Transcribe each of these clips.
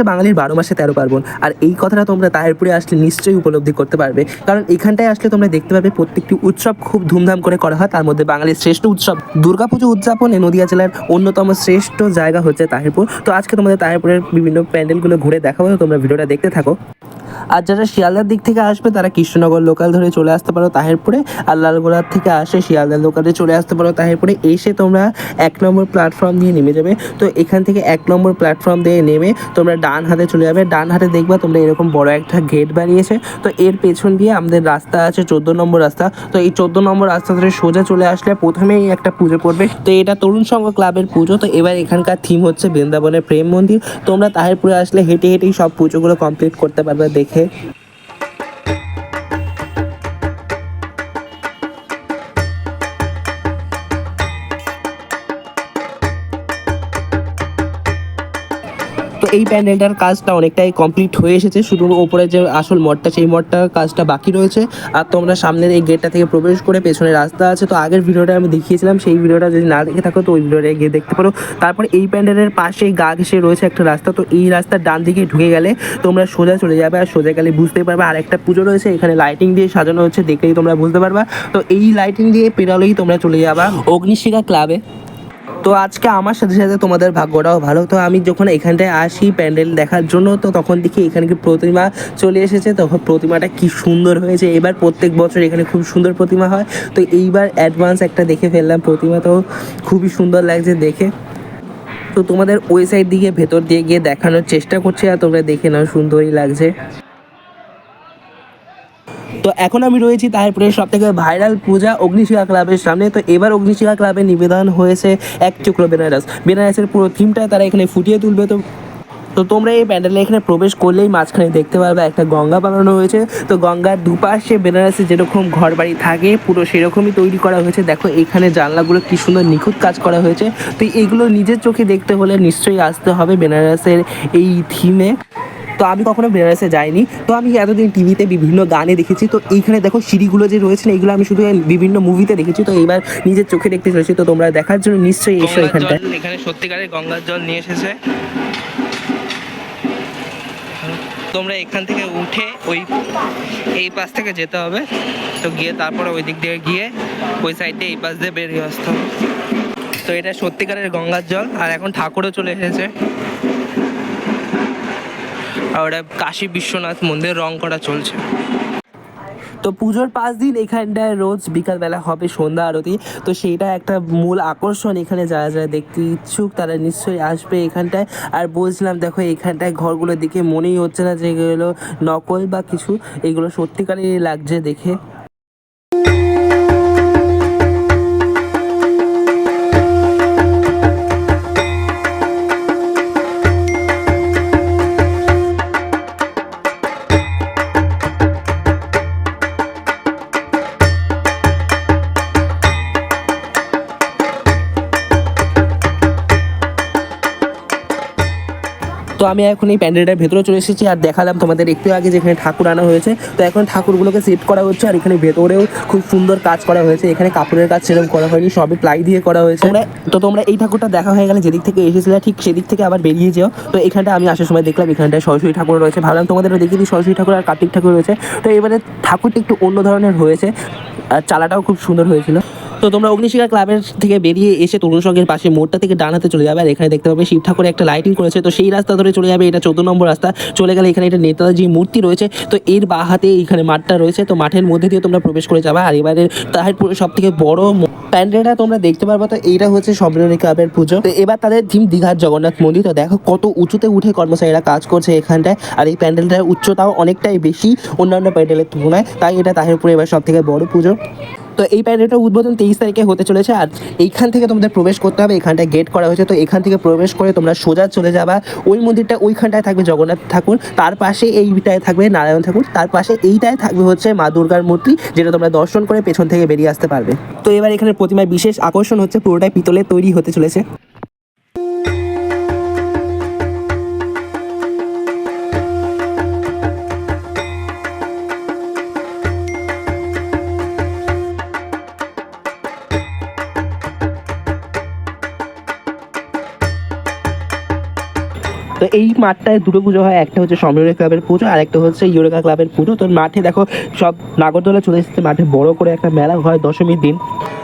হচ্ছে বাঙালির বারো মাসে তেরো পার্বণ। আর এই কথাটা তোমরা তাহেরপুরে আসলে নিশ্চয়ই উপলব্ধি করতে পারবে। কারণ এখানটায় আসলে তোমরা দেখতে পাবে প্রত্যেকটি উৎসব খুব ধুমধাম করে করা হয়। তার মধ্যে বাঙালির শ্রেষ্ঠ উৎসব দুর্গাপুজো উদযাপনে নদিয়া জেলার অন্যতম শ্রেষ্ঠ জায়গা হচ্ছে তাহেরপুর। তো আজকে তোমাদের তাহেরপুরের বিভিন্ন প্যান্ডেলগুলো ঘুরে দেখাবো। তোমরা ভিডিওটা দেখতে থাকো। আর যারা শিয়ালদার দিক থেকে আসবে, তারা কৃষ্ণনগর লোকাল ধরে চলে আসতে পারো তাহিরপুরে। আর লালগোলার থেকে আসে শিয়ালদার লোকালে চলে আসতে পারো তাহেরপুরে। এসে তোমরা এক নম্বর প্ল্যাটফর্ম দিয়ে নেমে যাবে। তো এখান থেকে এক নম্বর প্ল্যাটফর্ম দিয়ে নেমে তোমরা ডান হাতে চলে যাবে। ডান হাতে দেখবা তোমরা এরকম বড় একটা গেট বানিয়েছে। তো এর পেছন দিয়ে আমাদের রাস্তা আছে চোদ্দ নম্বর রাস্তা। তো এই চোদ্দ নম্বর রাস্তা ধরে সোজা চলে আসলে প্রথমেই একটা পুজো পড়বে। তো এটা তরুণ সংঘ ক্লাবের পুজো। তো এবার এখানকার থিম হচ্ছে বৃন্দাবনের প্রেম মন্দির। তোমরা তাহেরপুরে আসলে হেঁটে হেঁটেই সব পুজোগুলো কমপ্লিট করতে পারবে। দেখে এই প্যান্ডেলটার কাজটা অনেকটাই কমপ্লিট হয়ে এসেছে, শুধু ওপরে যে আসল মঠটা, সেই মঠটার কাজটা বাকি রয়েছে। আর তোমরা সামনের এই গেটটা থেকে প্রবেশ করে পেছনে রাস্তা আছে। তো আগের ভিডিওটা আমি দেখিয়েছিলাম, সেই ভিডিওটা যদি না দেখে থাকো, তো ওই ভিডিওটা গিয়ে দেখতে পারো। তারপর এই প্যান্ডেলের পাশেই গা ঘেসে রয়েছে একটা রাস্তা। তো এই রাস্তার ডান দিকে ঢুকে গেলে তোমরা সোজা চলে যাবে। আর সোজা গেলে বুঝতেই পারবে, আর একটা পুজো রয়েছে। এখানে লাইটিং দিয়ে সাজানো হচ্ছে, দেখলেই তোমরা বুঝতে পারবা। তো এই লাইটিং দিয়ে পেরালেই তোমরা চলে যাবা অগ্নিশিখা ক্লাবে তো আজকে আমার সাথে সাথে তোমাদের ভাগ্যটাও ভালো। তো আমি যখন এখানটায় আসি প্যান্ডেল দেখার জন্য, তো তখন দেখি এখানে কি প্রতিমা চলে এসেছে। তখন প্রতিমাটা কি সুন্দর হয়েছে। এবার প্রত্যেক বছর এখানে খুব সুন্দর প্রতিমা হয়। তো এইবার অ্যাডভান্স একটা দেখে ফেললাম প্রতিমা। তো খুবই সুন্দর লাগছে দেখে। তো তোমাদের ওই সাইড দিকে ভেতর দিয়ে গিয়ে দেখানোর চেষ্টা করছি, আর তোমরা দেখে নাও, সুন্দরই লাগছে। তো এখন আমি রয়েছি তারপরে সব থেকে ভাইরাল পূজা অগ্নিশিখা ক্লাবের সামনে। তো এবার অগ্নিশিখা ক্লাবে নিবেদন হয়েছে এক চক্র বেনারস। বেনারসের পুরো থিমটা তারা এখানে ফুটিয়ে তুলবে। তো তো তোমরা এই প্যান্ডেলে এখানে প্রবেশ করলেই মাঝখানে দেখতে পারবে একটা গঙ্গা বানানো হয়েছে। তো গঙ্গার দুপাশে বেনারসে যেরকম ঘর বাড়ি থাকে, পুরো সেরকমই তৈরি করা হয়েছে। দেখো এখানে জানলাগুলো কি সুন্দর নিখুঁত কাজ করা হয়েছে। তো এইগুলো নিজের চোখে দেখতে হলে নিশ্চয়ই আসতে হবে বেনারসের এই থিমে তো আমি কখনো বেনারসে যাইনি। তো আমি এতদিন টিভিতে বিভিন্ন গানে দেখেছি। তো এইখানে দেখো সিঁড়িগুলো যে রয়েছে না, এগুলো আমি শুধু বিভিন্ন মুভিতে দেখেছি। তো এইবার নিজের চোখে দেখতে চলেছি। তো তোমরা দেখার জন্য নিশ্চয়ই এসো এখানটায়। এখানে সত্যিকারের গঙ্গার জল নিয়ে এসেছে। তোমরা এখান থেকে উঠে ওই এই পাশ থেকে যেতে হবে। তো গিয়ে তারপরে ওই দিক দিয়ে গিয়ে ওই সাইডে এই পাশ দিয়ে বেরিয়ে আসতে হবে। তো এটা সত্যিকারের গঙ্গার জল। আর এখন ঠাকুরও চলে এসেছে। আর ওটা কাশী বিশ্বনাথ মন্দির রং করা চলছে। তো পুজোর পাঁচ দিন এখানটায় রোজ বিকালবেলা হবে সন্ধ্যা আরতি। তো সেইটা একটা মূল আকর্ষণ এখানে যারা যারা দেখতে ইচ্ছুক তারা নিশ্চয়ই আসবে এখানটায়। আর বলছিলাম, দেখো, এখানটায় ঘরগুলো দেখে মনেই হচ্ছে না যে এগুলো নকল বা কিছু। এগুলো সত্যিকারই লাগছে দেখে। আমি এখন এই প্যান্ডেলটার ভেতরে চলে এসেছি আর দেখালাম তোমাদের একটু আগে যেখানে ঠাকুর আনা হয়েছে। তো এখন ঠাকুরগুলোকে সেট করা হচ্ছে আর এখানে ভেতরেও খুব সুন্দর কাজ করা হয়েছে। এখানে কাপড়ের কাজ সেরকম করা হয়নি, সবই প্লাই দিয়ে করা হয়েছে। তো তোমরা এই ঠাকুরটা দেখা হয়ে গেলে যেদিক থেকে এসেছিলে ঠিক সেদিক থেকে আবার বেরিয়ে যাও। তো এখানটা আমি আসার সময় দেখলাম এখানটায় সরস্বতী ঠাকুর রয়েছে। ভাবলাম তোমাদেরও দেখিয়ে দিই, সরস্বতী ঠাকুর আর কার্তিক ঠাকুর রয়েছে। তো এবারে ঠাকুরটা একটু অন্য ধরনের হয়েছে। আর চালাটাও খুব সুন্দর হয়েছিল। তো তোমরা অগ্নিশিখা ক্লাবের থেকে বেরিয়ে এসে তরুণ সঙ্গের পাশে মোড়টা থেকে ডান হাতে চলে যাবে। আর এখানে দেখতে পাবে শিব ঠাকুরের একটা লাইটিং করেছে। তো সেই রাস্তা ধরে চলে যাবে, এটা চোদ্দ নম্বর রাস্তা। চলে গেলে এখানে একটা নেতাজি মূর্তি রয়েছে। তো এর বা হাতে এখানে মাঠটা রয়েছে। তো মাঠের মধ্যে দিয়ে তোমরা প্রবেশ করে যাবে। আর এবারে তাহিরপুর সব থেকে বড় প্যান্ডেলটা তোমরা দেখতে পারবে। তো এইটা হচ্ছে সম্মেলনী ক্লাবের পুজো। তো এবার তাদের থিম দীঘার জগন্নাথ মন্দির। তো দেখো কত উঁচুতে উঠে কর্মচারীরা কাজ করছে এখানটায়। আর এই প্যান্ডেলটার উচ্চতাও অনেকটাই বেশি অন্যান্য প্যান্ডেলের তুলনায়। তাই এটা তাহিরপুরে এবার সব থেকে বড় পুজো। তো এই প্যান্ডেলটা উদ্বোধন তেইশ তারিখে হতে চলেছে আর এইখান থেকে তোমাদের প্রবেশ করতে হবে, এখানটায় গেট করা হয়েছে। তো এখান থেকে প্রবেশ করে তোমরা সোজা চলে যাবা। ওই মন্দিরটা ওইখানটায় থাকবে, জগন্নাথ ঠাকুর। তার পাশে এইটায় থাকবে নারায়ণ ঠাকুর। তার পাশে এইটায় থাকবে হচ্ছে মা দুর্গার মূর্তি, যেটা তোমরা দর্শন করে পেছন থেকে বেরিয়ে আসতে পারবে। তো এবার এখানে প্রতিমায় বিশেষ আকর্ষণ হচ্ছে, পুরোটাই পিতলে তৈরি হতে চলেছে। তো এই মাঠটায় দুটো পুজো হয়, একটা হচ্ছে সম্মেলনী ক্লাবের পুজো আর একটা হচ্ছে ইউরেকা ক্লাবের পুজো। তো মাঠে দেখো সব নাগরদোলা চলে এসেছে, মাঠে বড় করে একটা মেলা হয় দশমীর দিন।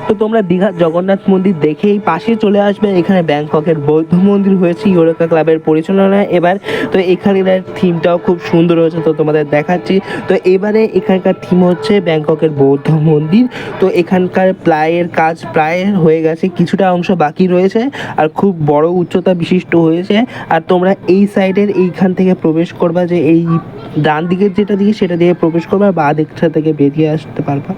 তো তোমরা দীঘার জগন্নাথ মন্দির দেখেই পাশে চলে আসবে। এখানে ব্যাংককের বৌদ্ধ মন্দির হয়েছে ইউরেকা ক্লাবের পরিচালনায়। এবার তো এখানের থিমটাও খুব সুন্দর হয়েছে, তো তোমাদের দেখাচ্ছি। তো এবারে এখানকার থিম হচ্ছে ব্যাংককের বৌদ্ধ মন্দির। তো এখানকার প্লাইয়ের কাজ প্রায় হয়ে গেছে, কিছুটা অংশ বাকি রয়েছে আর খুব বড় উচ্চতা বিশিষ্ট হয়েছে। আর তোমরা এই সাইডের এইখান থেকে প্রবেশ করবা যে এই ডান দিকের যেটা দিকে সেটা দিয়ে প্রবেশ করবা বা দিকটা থেকে বেরিয়ে আসতে পারবা।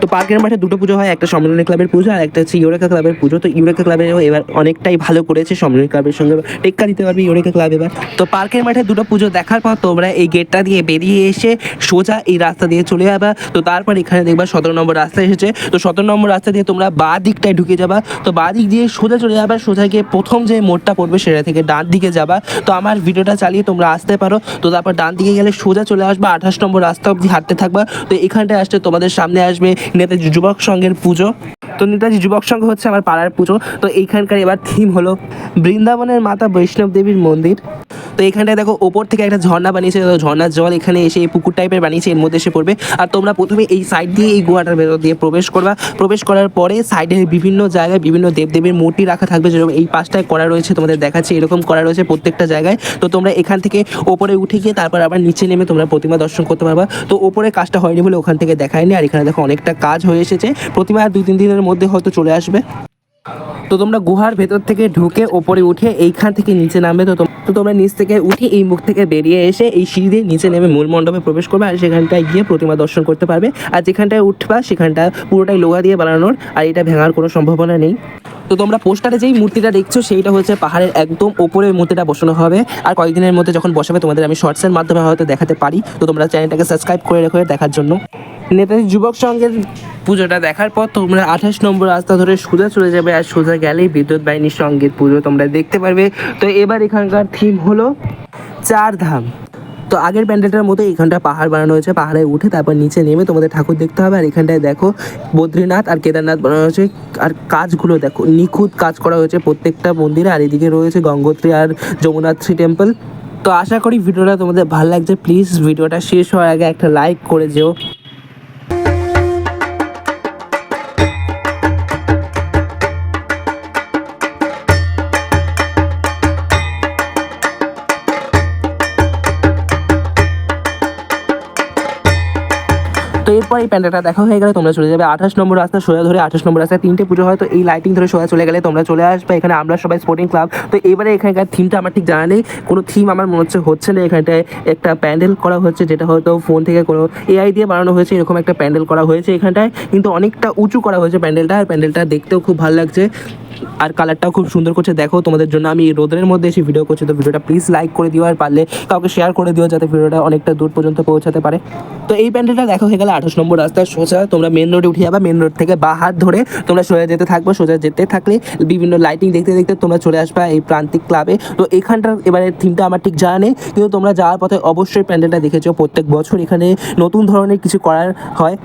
তো পার্কের মাঠে দুটো পুজো হয়, একটা সম্মেলনী ক্লাবের পুজো আর একটা হচ্ছে ইউরেকা ক্লাবের পুজো। তো ইউরেকা ক্লাবেরও এবার অনেকটাই ভালো করেছে সম্মেলনী ক্লাবের সঙ্গে। টেক্কা দিতে পারবে ইউরেকা ক্লাব এবার। তো পার্কের মাঠে দুটো পুজো দেখার পর তোমরা এই গেটটা দিয়ে বেরিয়ে এসে সোজা এই রাস্তা দিয়ে চলে যাবা। তো তারপর এখানে দেখবা সতেরো নম্বর রাস্তা এসেছে। তো সতেরো নম্বর রাস্তা দিয়ে তোমরা বা দিকটায় ঢুকে যাবা। তো বা দিক দিয়ে সোজা চলে যাবা, সোজা গিয়ে প্রথম যে মোড়টা পড়বে সেটা থেকে ডান দিকে যাবা। তো আমার ভিডিওটা চালিয়ে তোমরা আসতে পারো। তো তারপর ডান দিকে গেলে সোজা চলে আসবা, আঠাশ নম্বর রাস্তা অবধি হাঁটতে থাকবা। তো এখানটায় আসতে তোমাদের সামনে আসবে নেতাজি যুবক সংঘের পুজো। তো নেতাজি যুবক সংঘ হচ্ছে আমার পাড়ার পুজো। তো এইখানকার এবার থিম হলো বৃন্দাবনের মাতা বৈষ্ণব দেবীর মন্দির। তো এখানটায় দেখো ওপর থেকে একটা ঝর্ণা বানিয়েছে ঝর্ণার জল এখানে এসে এই পুকুর টাইপের বানিয়েছে, এর মধ্যে এসে পড়বে। আর তোমরা প্রথমে এই সাইড দিয়ে এই গুহাটার ভেতর দিয়ে প্রবেশ করবা। প্রবেশ করার পরে সাইডে বিভিন্ন জায়গায় বিভিন্ন দেবদেবীর মূর্তি রাখা থাকবে, যেরকম এই পাশটায় করা রয়েছে, তোমাদের দেখাচ্ছে, এরকম করা রয়েছে প্রত্যেকটা জায়গায়। তো তোমরা এখান থেকে ওপরে উঠে গিয়ে তারপর আবার নিচে নেমে তোমরা প্রতিমা দর্শন করতে পারবা। তো ওপরে কাজটা হয়নি বলে ওখান থেকে দেখায়নি, আর এখানে দেখো অনেকটা কাজ হয়ে এসেছে। প্রতিমা আর দুই তিন দিনের মধ্যে হয়তো চলে আসবে। তো তোমরা গুহার ভেতর থেকে ঢুকে ওপরে উঠে এইখান থেকে নিচে নামবে, তো তো তোমরা নিচ থেকে উঠে এই মুখ থেকে বেরিয়ে এসে এই সিঁড়ি দিয়ে নিচে নেমে মূল মণ্ডপে প্রবেশ করবে আর সেখানটায় গিয়ে প্রতিমা দর্শন করতে পারবে। আর যেখানটায় উঠবা সেখানটা পুরোটাই লোহা দিয়ে বানানোর আর এটা ভেঙার কোনো সম্ভাবনা নেই। তো তোমরা পোস্টারে যেই মূর্তিটা দেখছ সেইটা হচ্ছে পাহাড়ের একদম ওপরে মূর্তিটা বসানো হবে। আর কয়েকদিনের মধ্যে যখন বসাবে তোমাদের আমি শর্টসের মাধ্যমে হয়তো দেখাতে পারি। তো তোমরা চ্যানেলটাকে সাবস্ক্রাইব করে রেখো দেখার জন্য। নেতাজি যুবক সংঘের পুজোটা দেখার পর তোমরা আঠাশ নম্বর রাস্তা ধরে সোজা চলে যাবে আর সোজা গেলেই বিদ্যুৎ বাহিনীর সংগীত পুজো তোমরা দেখতে পারবে। তো এবার এখানকার থিম হলো চার ধাম তো আগের প্যান্ডেলটার মতো এখানটা পাহাড় বানানো হয়েছে, পাহাড়ে উঠে তারপর নিচে নেমে তোমাদের ঠাকুর দেখতে হবে। আর এখানটায় দেখো বদ্রীনাথ আর কেদারনাথ বানানো হয়েছে। আর কাজগুলো দেখো, নিখুঁত কাজ করা হয়েছে প্রত্যেকটা মন্দিরে। আর এদিকে রয়েছে গঙ্গোত্রী আর যমুনাত্রী টেম্পল তো আশা করি ভিডিওটা তোমাদের ভালো লাগছে। প্লিজ ভিডিওটা শেষ হওয়ার আগে একটা লাইক করে যেও। প্যান্ডেলটা দেখা হয়ে গেলে তোমরা চলে যাবে। আঠাশ নম্বর রাস্তা সোজা ধরে আঠাশ নম্বর রাস্তায় তিনটে পুজো হয়, তো এই লাইটিং ধরে সোজা চলে গেলে তোমরা চলে আসবে। এখানে আমরা সবাই স্পোর্টিং ক্লাব তো এবারে এখানকার থিমটা আমার ঠিক জানা নেই। কোনো থিম আমার মনে হচ্ছে হচ্ছে না। এখানটায় একটা প্যান্ডেল করা হচ্ছে, যেটা হয়তো ফোন থেকে কোনো এআই দিয়ে বানানো হয়েছে, এরকম একটা প্যান্ডেল করা হয়েছে এখানটায়। কিন্তু অনেকটা উঁচু করা হয়েছে প্যান্ডেলটা, আর প্যান্ডেলটা দেখতেও খুব ভালো লাগছে। আর কালারটাও খুব সুন্দর করছে। দেখো, তোমাদের জন্য আমি রোদের মধ্যে এসে ভিডিও করছি। তো ভিডিওটা প্লিজ লাইক করে দিও আর পারলে কাউকে শেয়ার করে দিও যাতে ভিডিওটা অনেকটা দূর পর্যন্ত পৌঁছাতে পারে। তো এই প্যান্ডেলটা দেখো, হয়ে গেলে আঠাশ নম্বর রাস্তায় সোজা তোমরা মেন রোডে উঠে যাবে। মেন রোড থেকে বা হাত ধরে তোমরা সোজা যেতে থাকবে। সোজা যেতে থাকলে বিভিন্ন লাইটিং দেখতে দেখতে তোমরা চলে আসবে এই প্রান্তিক ক্লাবে তো এখানটার এবারে থিমটা আমার ঠিক জানা নেই। কিন্তু তোমরা যাওয়ার পথে অবশ্যই প্যান্ডেলটা দেখেছ। প্রত্যেক বছর এখানে নতুন ধরনের কিছু করার হয়।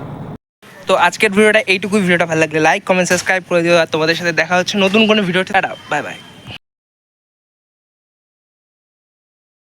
তো আজকের ভিডিওটা এইটুকুই। ভিডিওটা ভালো লাগলে লাইক কমেন্ট সাবস্ক্রাইব করে দিও। আর তোমাদের সাথে দেখা হচ্ছে নতুন কোনো ভিডিওটা বাই বাই